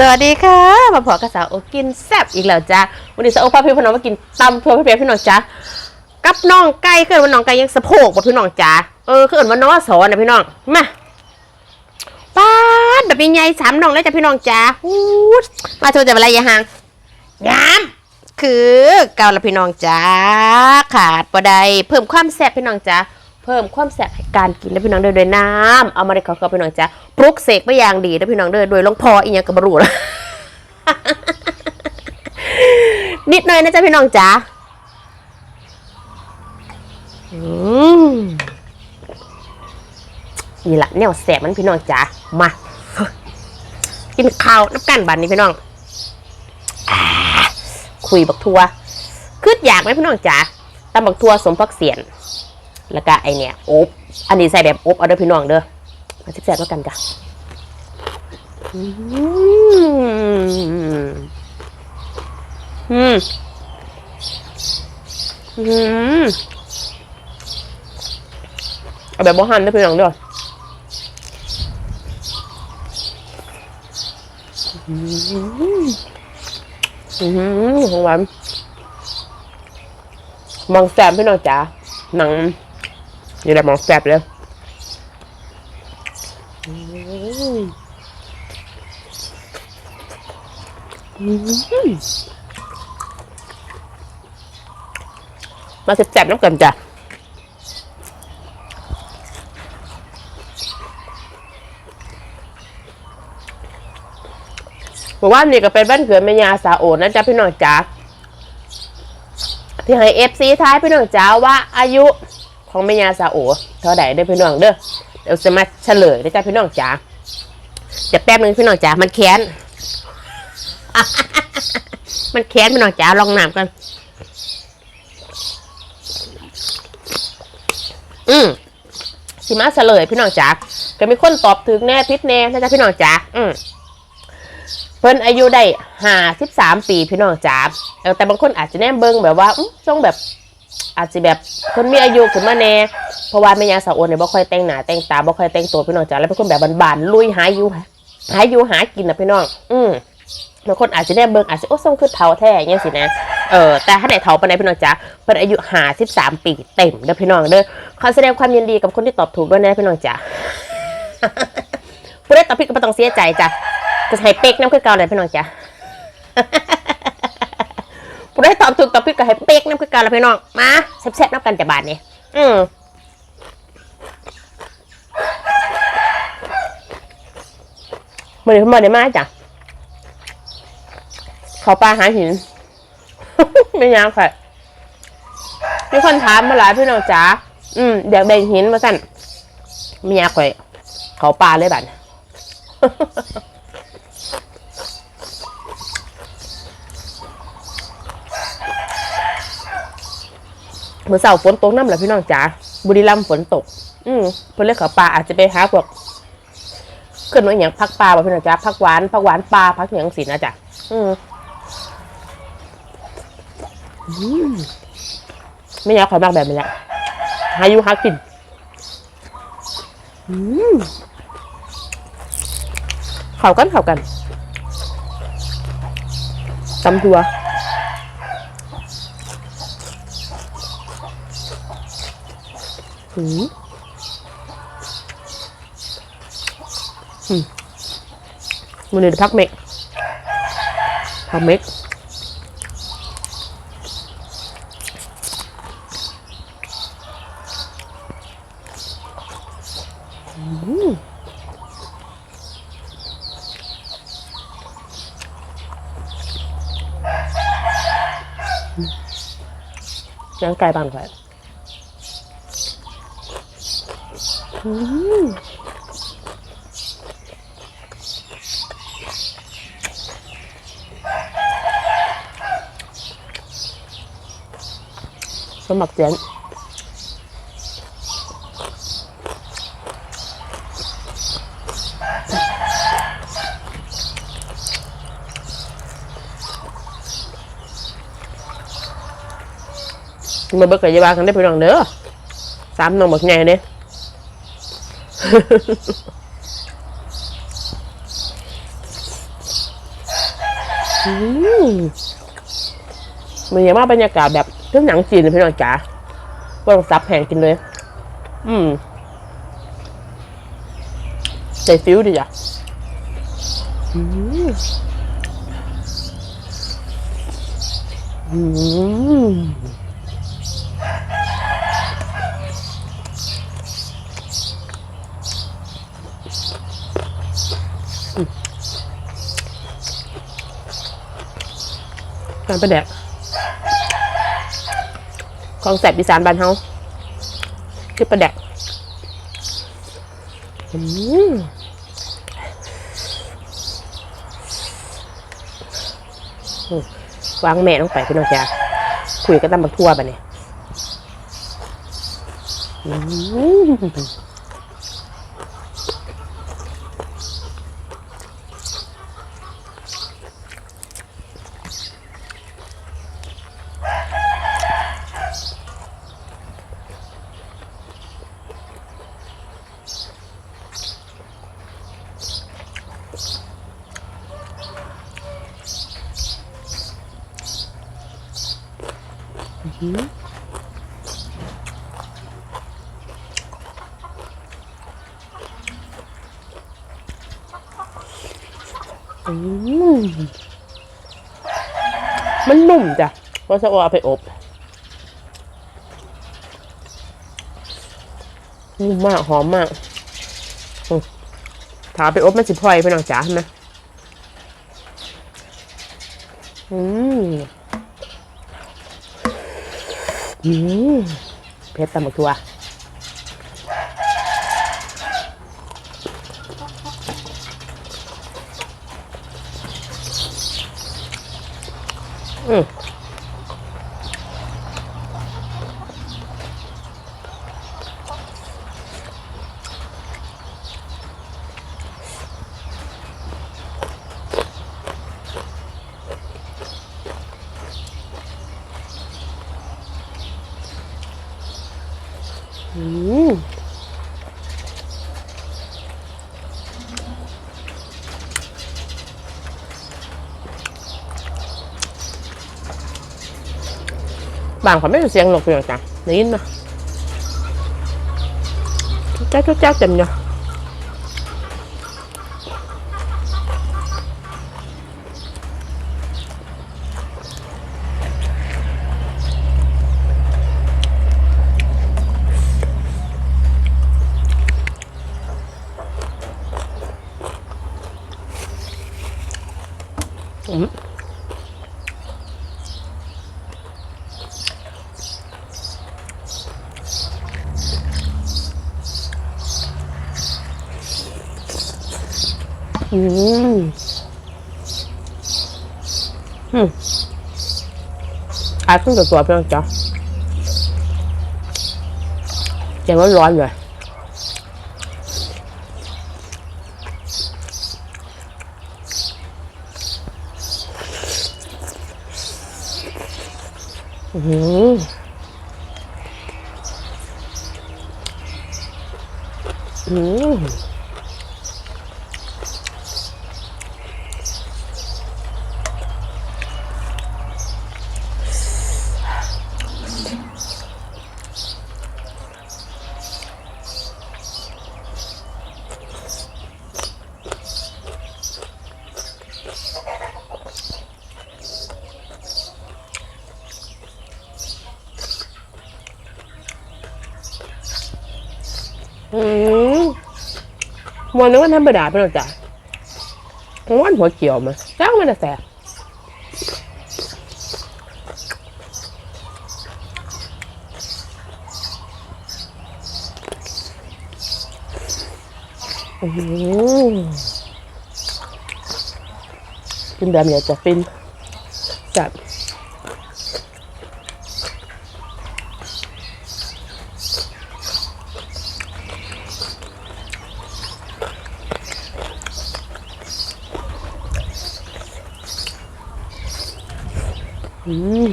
สวัสดีค่ะ มาพอกระสาวโอกินแซ่บอีกแล้วจ้าวันนี้สาวโอพาพี่พน้องมากินตำทัวพี่เปียพี่น้องจ้ากับน้องไก่คือว่าน้องไก่ยังสะโพกบ่พี่น้องจ้าเออคือเอิ้นว่าน้องสอนนะพี่น้องมาป้าดแบบใหญ่ๆสามน้องเลยจ้ะพี่น้องจ้าอู้ดมาโชว์จะอะไรอยาหางยามคือเกาละพี่น้องจ้าขาดบ่ได้เพิ่มความแซ่บพี่น้องจ้า เพิ่มความแซ่บให้การกินนะพี่น้องเด้อโดยน้ำเอามาได้ขอกับพี่น้องจ้าปลุกเสกไม่อย่างดีนะพี่น้องเด้อโดยลงพออีหยังกับบรูแล้วนิดหน่อยนะจ๊ะพี่น้องจ๋าอืมนี่ละแนวแสบมันพี่น้องจ๋ามากินข้าวน้ำกันบันนี้พี่น้องคุยบักทัวคืดอยากไหมพี่น้องจ๋าตำบักทัวสมพักเสียน แล้วก็ไอเนี่ยอบอันนี้ใส่แบบอบเอาเด้อพี่น้องเด้อมาแซบๆแล้วกันจ้ะอืมอืมอืมเอาแบบบ่หันได้เพียงเดียวอืมอืมของหวานมองแสบพี่น้องจ๋าหนัง นี่แหละมองแสบเลยอืมาแซ่บๆน้ำกันจ้ะบอกว่านี่ก็เป็นบ้านเกิดแม่ยาสาโอนะจ๊ะพี่น้องจ๋าที่ให้เอฟซีท้ายพี่น้องจ๋าว่าอายุ ของแม่ยาสาโอเท่าไหร่เด้พี่น้องเด้อเดี๋ยวจะมาเฉลยนะจ๊ะพี่น้องจ๋าจะแป๊บนึงพี่น้องจ๋ามันแค้นมันแค้นพี่น้องจ๋าลองน้ำกันอืมสิมาเฉลยพี่น้องจ๋าก็มีคนตอบถึงแน่พิษแน่นะจ๊ะพี่น้องจ๋าอืมเพิ่นอายุได้ห้าสิบสามปีพี่น้องจ๋าแต่บางคนอาจจะแน่เบิ่งแบบว่าอื้องแบบ อาจจะแบบคนมีอายุขึ้นมาแน่เพราะว่าแม่ยาสาวโอนเนี่ยบ่ค่อยแต่งหน้าแต่งตาบ่ค่อยแต่งตัวพี่น้องจ๋าแล้วเป็นคนแบบบานๆลุยหาอยู่หาอยู่หากินนะพี่น้อง อืมบางคนอาจจะแน่เบิ่งอาจจะโอ้ทรงคือเฒ่าแท้เงี้ยสินะเออแต่ถ้าไหนเฒ่าปานใดพี่น้องจ๋าเพิ่นอายุห้าสิบสามปีเต็มเด้อพี่น้องเด้อขอแสดงความยินดีกับคนที่ตอบถูกด้วยนะพี่น้องจ๋าผู้ได้ตอบผิดก็ไม่ต้องเสียใจจ้ะจะให้เป๊กน้ำคือเก่าเลยพี่น้องจ๋า ผู้ได้ตอบถูกตอบผิดก็ให้เป๊กน้ำคือก่าเลยพี่น้อง มาแซ่บๆน้ำกันจะบาทนี่อืมมาเดี๋ยวมาเดี๋ยวมาจ้ะเขาปลาหาหิน ไม่ยากค่ะมีคนถามมาหลายพี่น้องจ๋าอืมอยากแบ่งหินมาสั่นไมียากไว้เขาปลาเลยบัด เมื่อเสาร์ฝนตกน้ำแหละพี่น้องจ๋าบุรีรัมย์ฝนตก อืมเพื่อนเลือกเขาปลาอาจจะไปหาพวกขึ้นมาอย่างพักปลาบ่พี่น้องจ๋าพักหวานพักหวานปลาพักอย่างสีนะจ๊ะอืมไม่อยากขอมากแบบนี้ละหายุหากินอืมเข้ากันเข้ากันตำทัว อืมอืมมันเลยพักเมกพักเมกย่างไก่บางไฟอืม สมัครเจนมาเบิกกับยาบากันได้พี่น้องเด้อสามน้องบักไงเด้ออืมมันยังว่าบรรยากาศแบบเครื่องหนังจีนเลยพี่น้องจ๋าว่าต้องซับแผงกินเลย อืมใส่ฟิวดิจ้ะอืมอืม การประแดกของแสบอีสานบ้านเฮาคือประแดกอืมวางแม่ลงไปพี่น้องจ้าคุยกันตามบักทั่วไปเนี่ยอืมอื มันนุ่มจ้ะเพราะจะเอาไปอบนุ่มมากหอมมากถาไปอบมันสิพลอยไปหน่อยจ้าเห็นไหมอืมอืมเพชรตำบักทัว อืมอืม บางคนไม่ได้เสียงหรอกเพียงจ้ะได้ยินไหมจ้าเจ้าเจ้าเต็มเนาะอืม อืมอืมอาขึ้นกับตัวเพียงจ้ะยังร้อนเลยอืมอืม อืม วันนึกว่าธรรมดาเปหรอกจ้ะวันหัวเขียวมาจ้างมันจะแสบอืมกินแบบนี้จะฟิน อืม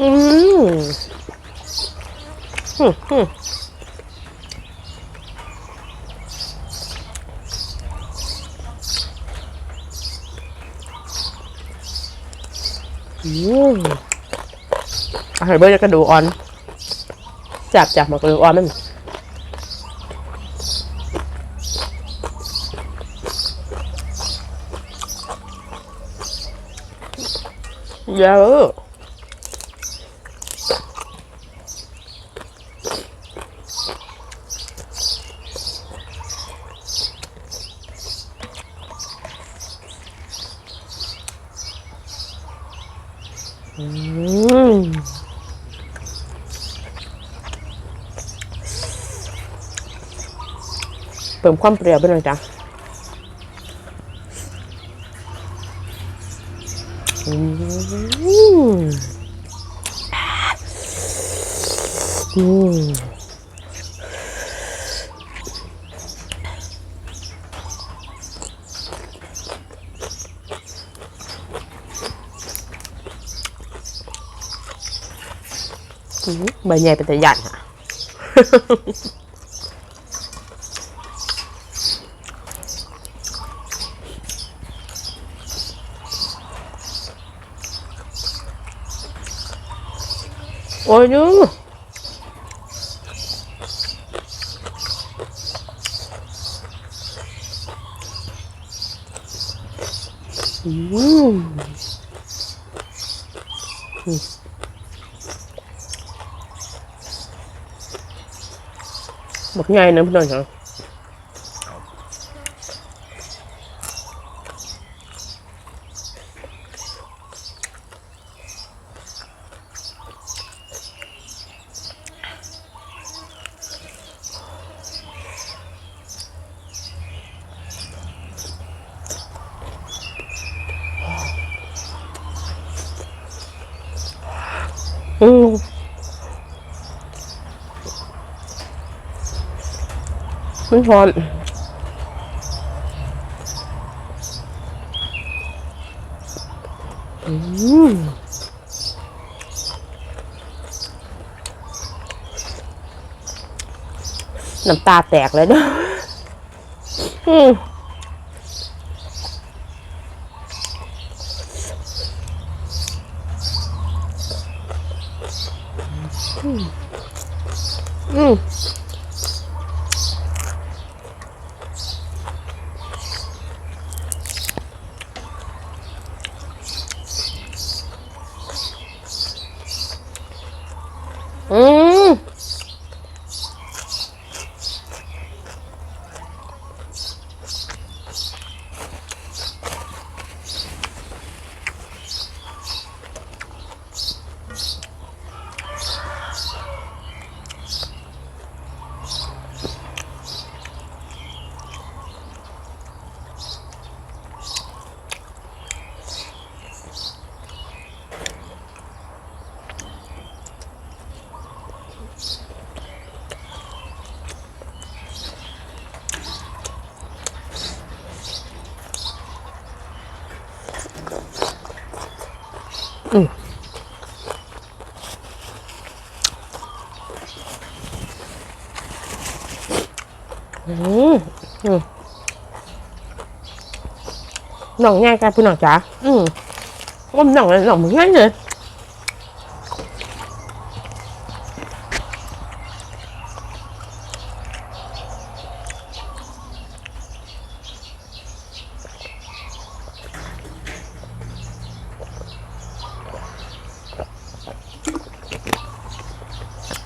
อืมอืมอาหารเบอร์จะกระดูกอ่อนจับจับมากระดูกอ่อนมัน เยอะอืมเติมความเปรี้ยวไปหน่อยจ้ะอืมอืมอืม ใบใหญ่เป็นแตะยันค่ะโอ้ยยูอืม บักใหญ่นะพี่น้องจ้ะอืม มันร้อนอืมน้ำตาแตกเลยเนาะอืมอืมอืมอืมอืมห น่องง่ายกันพี่หน่องจ๋าอืมอมหน่องเลยหน่องง่ายเลย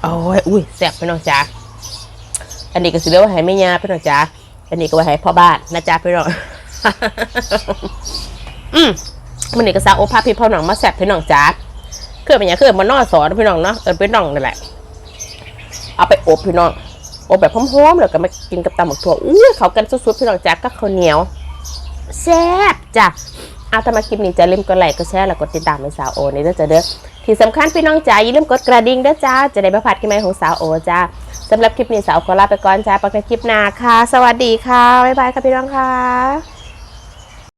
โอ้ยอุ้ยแซ่บพี่น้องจ๋าอันนี้ก็สิเรียกว่าให้แม่ยาพี่น้องจ๋าอันนี้ก็ว้ให้พ่อบ้านนะจ๊ะพี่น้อง อืมมันนี่ก็ซาโอภาพี่พ่อหน้องมาแซ่บพี่น้องจ๋าเคยเป็นหยังเคยมานอสอนพี่น้องเนาะเออพี่น้องนั่นแหละ เอาไปอบพี่น้องอบแบบหอมๆแล้วก็มากินกับตำหมกถั่วอู้ยเขากันสุดๆพี่น้องจ๋าก็ข้าวเหนียวแซ่บจ้ะเอาถ้ามาคลิปนี้จะลืมกดไลค์กดแชร์แล้วกดติดตามให้สาวโอนี่เด้อจ้ะเด้อที่สำคัญพี่น้องจ๋าอย่าลืมกดกระดิ่งเด้อจ้าจะได้ไม่พลาดคลิปใหมของสาวโอจ้าสำหรับคลิปนี้สาวขอลาไปก่อนจ้าปักในคลิปหน้าค่ะ สวัสดีค่ะบ๊ายบายค่ะพี่น้องค่ะ